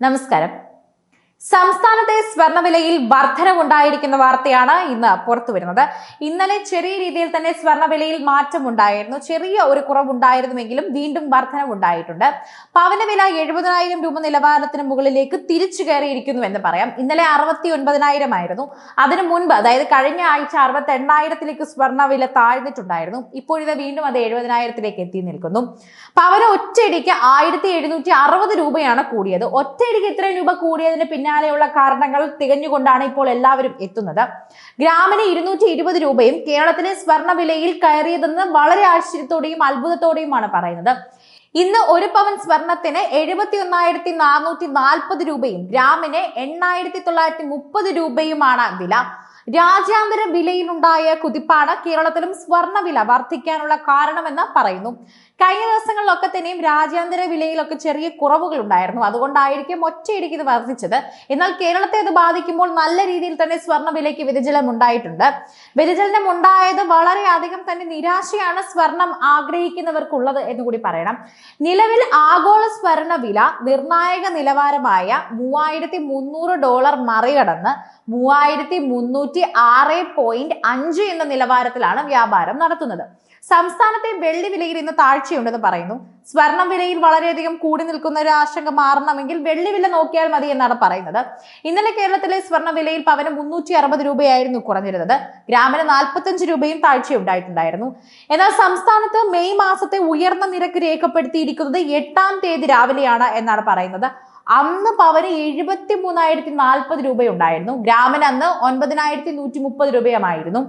നമസ്കാരം. സംസ്ഥാനത്തെ സ്വർണവിലയിൽ വർധനവുണ്ടായിരിക്കുന്ന വാർത്തയാണ് ഇന്ന് പുറത്തു വരുന്നത് ഇന്നലെ ചെറിയ രീതിയിൽ തന്നെ സ്വർണവിലയിൽ മാറ്റമുണ്ടായിരുന്നു. ചെറിയ ഒരു കുറവുണ്ടായിരുന്നുവെങ്കിലും വീണ്ടും വർധനവുണ്ടായിട്ടുണ്ട്. പവനവില എഴുപതിനായിരം രൂപ നിലവാരത്തിന് മുകളിലേക്ക് തിരിച്ചു കയറിയിരിക്കുന്നു എന്ന് പറയാം. ഇന്നലെ അറുപത്തി ഒൻപതിനായിരം ആയിരുന്നു. അതിനു മുൻപ് അതായത് കഴിഞ്ഞ ആഴ്ച അറുപത്തി എണ്ണായിരത്തിലേക്ക് സ്വർണവില താഴ്ന്നിട്ടുണ്ടായിരുന്നു ഇപ്പോഴിത് വീണ്ടും അത് എഴുപതിനായിരത്തിലേക്ക് എത്തി നിൽക്കുന്നു. പവന ഒറ്റയടിക്ക് ആയിരത്തി എഴുന്നൂറ്റി അറുപത് രൂപയാണ് കൂടിയത്. ഒറ്റയടിക്ക് ഇത്രയും രൂപ കൂടിയതിന് പിന്നാലെയുള്ള കാരണങ്ങൾ തികഞ്ഞുകൊണ്ടാണ് ഇപ്പോൾ എല്ലാവരും എത്തുന്നത്. ഗ്രാമിന് ഇരുന്നൂറ്റി ഇരുപത് രൂപയും കേരളത്തിലെ സ്വർണവിലയിൽ കയറിയതെന്ന് വളരെ ആശ്ചര്യത്തോടെയും അത്ഭുതത്തോടെയുമാണ് പറയുന്നത്. ഇന്ന് ഒരു പവൻ സ്വർണത്തിന് എഴുപത്തി ഒന്നായിരത്തി നാനൂറ്റി നാൽപ്പത് രൂപയും ഗ്രാമിന് എണ്ണായിരത്തി തൊള്ളായിരത്തി മുപ്പത് രൂപയുമാണ് വില. രാജ്യാന്തര വിലയിലുണ്ടായ കുതിപ്പാണ് കേരളത്തിലും സ്വർണവില വർദ്ധിക്കാനുള്ള കാരണമെന്ന് പറയുന്നു. കഴിഞ്ഞ ദിവസങ്ങളിലൊക്കെ തന്നെയും രാജ്യാന്തര വിലയിലൊക്കെ ചെറിയ കുറവുകൾ ഉണ്ടായിരുന്നു അതുകൊണ്ടായിരിക്കും ഒറ്റയിടിക്ക് ഇത് വർദ്ധിച്ചത്. എന്നാൽ കേരളത്തെ ഇത് ബാധിക്കുമ്പോൾ നല്ല രീതിയിൽ തന്നെ സ്വർണ വിലയ്ക്ക് വ്യതിചലനം ഉണ്ടായിട്ടുണ്ട്. വ്യതിചലനം ഉണ്ടായത് വളരെയധികം തന്നെ നിരാശയാണ് സ്വർണം ആഗ്രഹിക്കുന്നവർക്കുള്ളത് എന്ന് കൂടി പറയണം. നിലവിൽ ആഗോള സ്വർണ വില നിർണായക നിലവാരമായ മൂവായിരത്തി മുന്നൂറ് ഡോളർ മറികടന്ന് മൂവായിരത്തി മുന്നൂറ്റി ആറ് പോയിന്റ് അഞ്ച് എന്ന നിലവാരത്തിലാണ് വ്യാപാരം നടത്തുന്നത്. സംസ്ഥാനത്തെ വെള്ളി വിലയിൽ ഇന്ന് താഴ്ചയുണ്ടെന്ന് പറയുന്നു. സ്വർണം വിലയിൽ വളരെയധികം കൂടി നിൽക്കുന്ന ഒരു ആശങ്ക മാറണമെങ്കിൽ വെള്ളി വില നോക്കിയാൽ മതി എന്നാണ് പറയുന്നത്. ഇന്നലെ കേരളത്തിലെ സ്വർണ വിലയിൽ പവന് മുന്നൂറ്റി അറുപത് രൂപയായിരുന്നു കുറഞ്ഞിരുന്നത്. ഗ്രാമിന് നാൽപ്പത്തഞ്ച് രൂപയും താഴ്ചയുണ്ടായിട്ടുണ്ടായിരുന്നു. എന്നാൽ സംസ്ഥാനത്ത് മെയ് മാസത്തെ ഉയർന്ന നിരക്ക് രേഖപ്പെടുത്തിയിരിക്കുന്നത് എട്ടാം തീയതി രാവിലെയാണ് എന്നാണ് പറയുന്നത്. അന്ന് പവന് എഴുപത്തി മൂന്നായിരത്തി നാൽപ്പത് രൂപയുണ്ടായിരുന്നു. ഗ്രാമിന് അന്ന് ഒൻപതിനായിരത്തി നൂറ്റി മുപ്പത് രൂപയുമായിരുന്നു.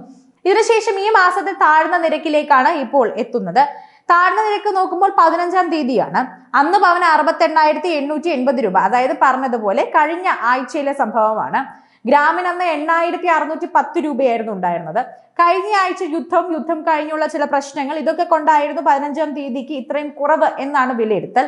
ഇതിനുശേഷം ഈ മാസത്തെ താഴ്ന്ന നിരക്കിലേക്കാണ് ഇപ്പോൾ എത്തുന്നത്. താഴ്ന്ന നിരക്ക് നോക്കുമ്പോൾ പതിനഞ്ചാം തീയതിയാണ്. അന്ന് പവന് അറുപത്തി എണ്ണായിരത്തി എണ്ണൂറ്റി എൺപത് രൂപ. അതായത് പറഞ്ഞതുപോലെ കഴിഞ്ഞ ആഴ്ചയിലെ സംഭവമാണ്. ഗ്രാമിന് അന്ന് എണ്ണായിരത്തി അറുന്നൂറ്റി പത്ത് രൂപയായിരുന്നു ഉണ്ടായിരുന്നത്. കഴിഞ്ഞ ആഴ്ച യുദ്ധം യുദ്ധം കഴിഞ്ഞുള്ള ചില പ്രശ്നങ്ങൾ ഇതൊക്കെ കൊണ്ടായിരുന്നു പതിനഞ്ചാം തീയതിക്ക് ഇത്രയും കുറവ് എന്നാണ് വിലയിരുത്തൽ.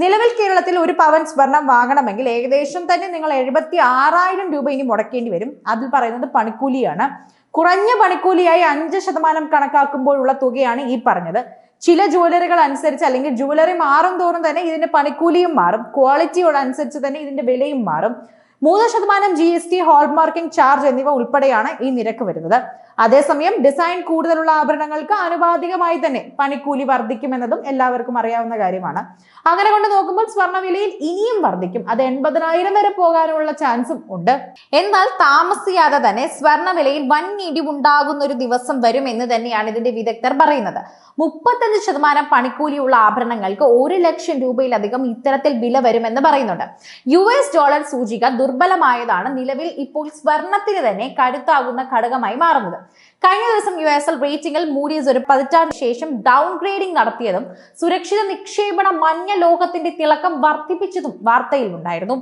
നിലവിൽ കേരളത്തിൽ ഒരു പവൻ സ്വർണം വാങ്ങണമെങ്കിൽ ഏകദേശം തന്നെ നിങ്ങൾ എഴുപത്തി ആറായിരം രൂപ ഇനി മുടക്കേണ്ടി വരും. അതിൽ പറയുന്നത് പണിക്കൂലിയാണ്. കുറഞ്ഞ പണിക്കൂലിയായി അഞ്ച് ശതമാനം കണക്കാക്കുമ്പോഴുള്ള തുകയാണ് ഈ പറഞ്ഞത്. ചില ജുവലറികൾ അനുസരിച്ച് അല്ലെങ്കിൽ ജുവലറി മാറും തോറും തന്നെ ഇതിന്റെ പണിക്കൂലിയും മാറും. ക്വാളിറ്റിയോട് അനുസരിച്ച് തന്നെ ഇതിന്റെ വിലയും മാറും. മൂന്ന് ശതമാനം G S T hallmarking charge എന്നിവ ഉൾപ്പെടെയാണ് ഈ നിരക്ക് വരുന്നത്. അതേസമയം ഡിസൈൻ കൂടുതലുള്ള ആഭരണങ്ങൾക്ക് ആനുപാതികമായി തന്നെ പണിക്കൂലി വർദ്ധിക്കുമെന്നതും എല്ലാവർക്കും അറിയാവുന്ന കാര്യമാണ്. അങ്ങനെ കൊണ്ട് നോക്കുമ്പോൾ സ്വർണവിലയിൽ ഇനിയും വർദ്ധിക്കും. അത് എൺപതിനായിരം വരെ പോകാനുള്ള ചാൻസും ഉണ്ട്. എന്നാൽ താമസിയാതെ തന്നെ സ്വർണവിലയിൽ വൻ ഇടിവുണ്ടാകുന്ന ഒരു ദിവസം വരും എന്ന് തന്നെയാണ് ഇതിന്റെ വിദഗ്ധർ പറയുന്നത്. മുപ്പത്തഞ്ച് ശതമാനം പണിക്കൂലിയുള്ള ആഭരണങ്ങൾക്ക് ഒരു ലക്ഷം രൂപയിലധികം ഇത്തരത്തിൽ വില വരുമെന്ന് പറയുന്നുണ്ട്. യു എസ് ഡോളർ സൂചിക ദുർബലമായതാണ് നിലവിൽ ഇപ്പോൾ സ്വർണത്തിന് തന്നെ കരുത്താകുന്ന ഘടകമായി മാറുന്നത്. കഴിഞ്ഞ ദിവസം യു എസ് എൽ റേറ്റിംഗിൽ മൂഡീസ് ഒരു പതിറ്റാണ്ട് ശേഷം ഡൗൺ ഗ്രേഡിംഗ് നടത്തിയതും സുരക്ഷിത നിക്ഷേപണ മഞ്ഞ ലോകത്തിന്റെ തിളക്കം വർദ്ധിപ്പിച്ചതും വാർത്തയിൽ ഉണ്ടായിരുന്നു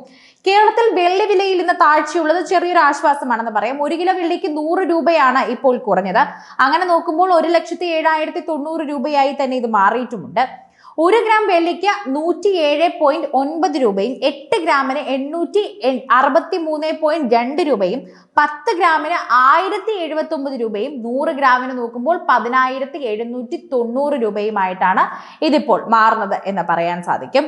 കേരളത്തിൽ വെള്ളി വിലയിൽ ഇന്ന് താഴ്ചയുള്ളത് ചെറിയൊരു ആശ്വാസമാണെന്ന് പറയാം. ഒരു കിലോ വെള്ളിക്ക് നൂറ് രൂപയാണ് ഇപ്പോൾ കുറഞ്ഞത്. അങ്ങനെ നോക്കുമ്പോൾ ഒരു ലക്ഷത്തി ഏഴായിരത്തി തൊണ്ണൂറ് രൂപയായി തന്നെ ഇത് മാറിയിട്ടുമുണ്ട്. ഒരു ഗ്രാം വെള്ളിക്ക് നൂറ്റി ഏഴ് പോയിന്റ് ഒൻപത് രൂപയും എട്ട് ഗ്രാമിന് എണ്ണൂറ്റി അറുപത്തി മൂന്ന് പോയിന്റ് രണ്ട് രൂപയും പത്ത് ഗ്രാമിന് ആയിരത്തി എഴുപത്തി ഒമ്പത് രൂപയും നൂറ് ഗ്രാമിന് നോക്കുമ്പോൾ പതിനായിരത്തി എഴുന്നൂറ്റി തൊണ്ണൂറ് രൂപയുമായിട്ടാണ് ഇതിപ്പോൾ മാറുന്നത് എന്ന് പറയാൻ സാധിക്കും.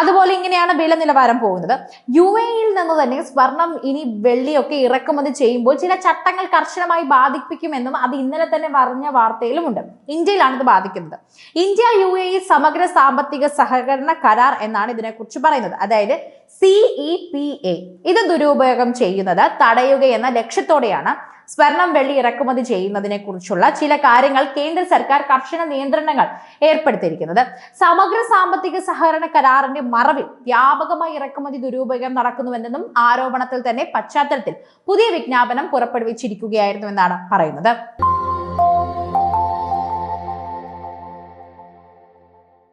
അതുപോലെ ഇങ്ങനെയാണ് വില നിലവാരം പോകുന്നത്. യു എയിൽ നിന്ന് തന്നെ സ്വർണം ഇനി വെള്ളിയൊക്കെ ഇറക്കുമതി ചെയ്യുമ്പോൾ ചില ചട്ടങ്ങൾ കർശനമായി ബാധിപ്പിക്കുമെന്നും അത് ഇന്നലെ തന്നെ പറഞ്ഞ വാർത്തയിലുമുണ്ട്. ഇന്ത്യയിലാണ് ഇത് ബാധിക്കുന്നത്. ഇന്ത്യ യു എ സമഗ്ര സാമ്പത്തിക സഹകരണ കരാർ എന്നാണ് ഇതിനെക്കുറിച്ച് പറയുന്നത്. അതായത് സിഇ പി എ ഇത് ദുരുപയോഗം ചെയ്യുന്നത് തടയുക എന്ന ലക്ഷ്യത്തോടെയാണ് സ്വർണം വെള്ളി ഇറക്കുമതി ചെയ്യുന്നതിനെ കുറിച്ചുള്ള ചില കാര്യങ്ങൾ കേന്ദ്ര സർക്കാർ കർശന നിയന്ത്രണങ്ങൾ ഏർപ്പെടുത്തിയിരിക്കുന്നത്. സമഗ്ര സാമ്പത്തിക സഹകരണ കരാറിന്റെ മറവിൽ വ്യാപകമായി ഇറക്കുമതി ദുരുപയോഗം നടക്കുന്നുവെന്നും ആരോപണത്തിൽ തന്നെ പശ്ചാത്തലത്തിൽ പുതിയ വിജ്ഞാപനം പുറപ്പെടുവിച്ചിരിക്കുകയായിരുന്നു എന്നാണ് പറയുന്നത്.